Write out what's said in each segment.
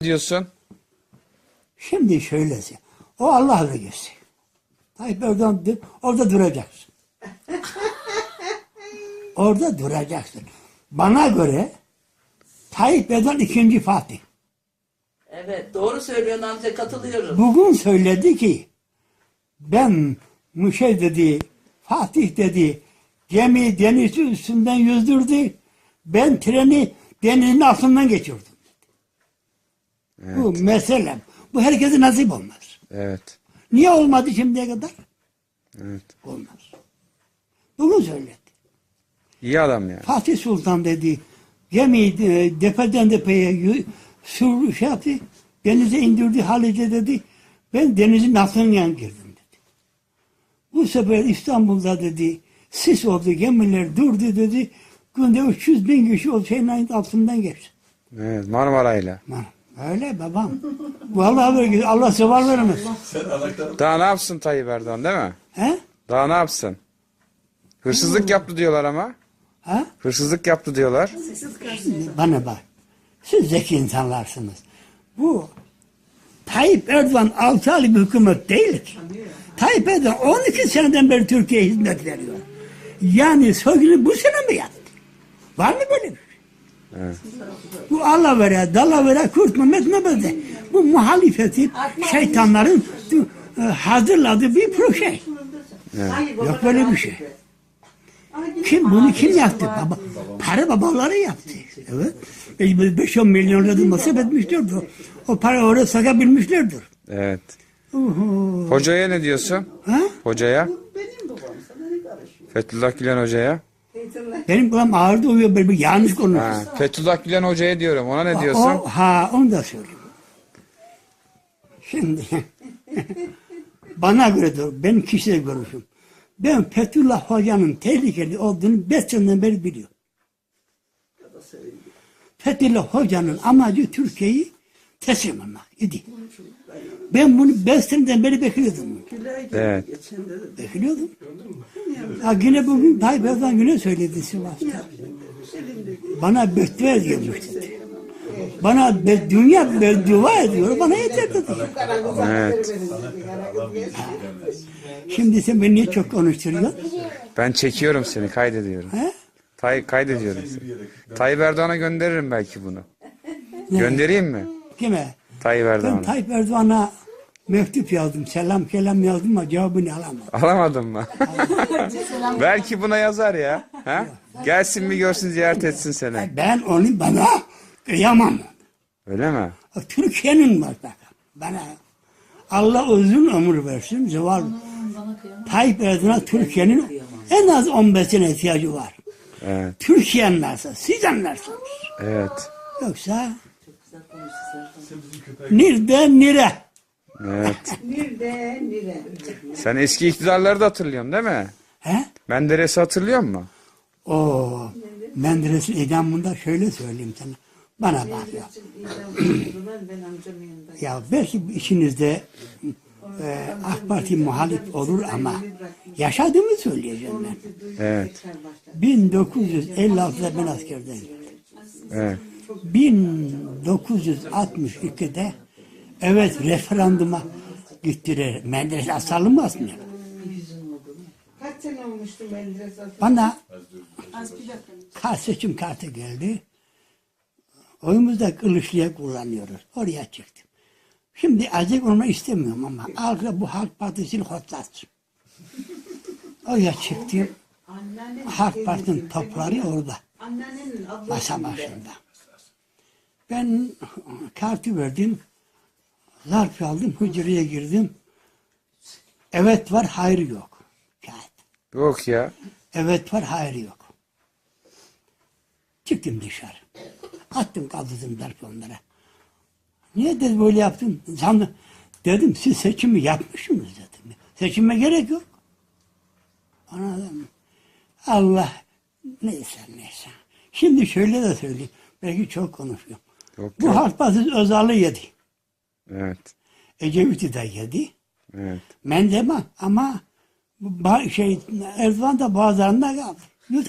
diyorsun? Şimdi şöylesi. O Allah vergisi. Tayyip Erdoğan orada duracaksın. orada duracaksın. Bana göre Tayyip Erdoğan ikinci Fatih. Evet doğru söylüyorsun amca katılıyorum. Bugün söyledi ki ben Muşe dedi, Fatih dedi, gemi denizi üstünden yüzdürdü. Ben treni denizin altından geçirdim. Bu meselem. Bu herkese nasip olmaz. Evet. Niye olmadı şimdiye kadar? Evet. Olmaz. Bugün söyledi. İyi adam yani. Fatih Sultan dedi, gemiyi e, depeden depeye sür, şey yaptı, denize indirdi Halice dedi. Ben denizin altından girdim dedi. Bu sefer İstanbul'da dedi, sis oldu, gemiler durdu dedi. Günde 300 bin kişi o şeyin altından geçti. Evet. Marmara'yla. Lan, Öyle babam. Vallahi böyle Allah seval vermez. Daha ne yapsın Tayyip Erdoğan değil mi? He? Daha ne yapsın? Hırsızlık yaptı diyorlar ama. Ha? Hırsızlık yaptı diyorlar. Bana bak. Siz zeki insanlarsınız. Bu Tayyip Erdoğan 6 aylık bir hükümet değil ki. Tayyip Erdoğan 12 seneden beri Türkiye'ye hizmet veriyor. Yani soygunu bu sene mi yaptı? Var mı böyle bir şey? Evet. Bu Allah vere, dala vere, kurt Mehmet Mehmet'e. Bu muhalefetin, şeytanların e, hazırladığı bir proje. Yok böyle bir şey. Kim bunu kim yaptı? Baba, para babaları yaptı. Evet. 5-10 milyon lira masraf etmişlerdir. O, o para oraya sakabilmişlerdir. Evet. Uhu. Hocaya ne diyorsun? Ha? Hocaya? Benim babam sana ne karışıyor? Fethullah Gülen Hoca'ya. Benim kulağım ağrıdı uyuyor böyle bir yanlış konuşuyor. Ha, Fethullah Gülen Hoca'ya diyorum. Ona ne diyorsun? O, ha onu da söyleyeyim. Şimdi bana göre de benim kişisel görüşüm. Ben Fethullah Hoca'nın tehlikeli olduğunu beş seneden beri biliyorum. Fethullah Hoca'nın amacı Türkiye'yi teslim almak idi. Ben bunu beş seneden beri bekliyordum. Evet. Bekliyordum. Ya yine bugün Tayyip Erdoğan yine söyledi Sivas'ta. Bana beddua ediyormuş dedi. Bana be, dünya beddua ediyor, bana yeter dedi. Evet. Şimdi sen beni niye çok konuşturuyorsun? Ben çekiyorum seni. Kaydediyorum. He? Tay kaydediyorum seni. Tayyip Erdoğan'a gönderirim belki bunu. Göndereyim mi? Kime? Tayyip Ben Erdoğan'a. Tayyip Erdoğan'a mektup yazdım, selam kelam yazdım ama cevabını alamadım. Alamadın mı? belki buna yazar ya. Ha? Gelsin bir görsün ziyaret etsin seni. Ben onu bana kıyamam. Öyle mi? Türkiye'nin var bakın. Bana Allah uzun ömür versin. Zeval. Tayyip Erdoğan'a Türkiye'nin en az 15 sene ihtiyacı var. Evet. Türkiye anlarsa, siz anlarsınız. Evet. Yoksa nerede nere? Evet. Nire nire. Sen eski iktidarları da hatırlıyorsun değil mi? He? Menderes'i hatırlıyor musun? O Menderes'in idamında şöyle söyleyeyim sana. Bana bak ya. ben amcamın yanında. Ya belki işinizde e, AK Parti muhalif olur ama yaşadığımı söyleyeceğim ben. Evet. 1956'da ben askerdeyim. Evet. 1962'de evet referanduma gittiler. Menderes asalım mı? Kaç sene olmuştu Menderes? Bana kart seçim kartı geldi. Oyumuzda Kılıçlı'ya kullanıyoruz. Oraya çıktım. Şimdi azıcık olmak istemiyorum ama halkla bu Halk Partisi'ni hotlatsın. Oraya çıktım. Halk Parti'nin topları orada. Ablası. Masa başında. Ben kartı verdim. Zarf aldım, hücreye girdim. Evet var, hayır yok. Kağıt. Yok ya. Evet var, hayır yok. Çıktım dışarı. Attım kaldırdım zarfı onlara. Niye dedi böyle yaptın? Sandım. Dedim siz seçimi yapmışsınız dedim. Seçime gerek yok. Anladın mı? Allah neyse neyse. Şimdi şöyle de söyleyeyim. Belki çok konuşuyorum. Yok Bu yok. Halk Partisi Özal'ı yedi. Evet. Ecevit'i de yedi. Evet. Mendeba ama bu ba- şey Erdoğan da bazılarında kaldı.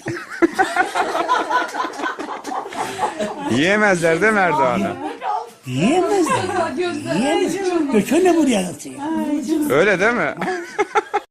Yiyemezler değil mi Erdoğan'ı? Yiyemezler. Yiyemez. Göçene buraya atıyor. Öyle değil mi?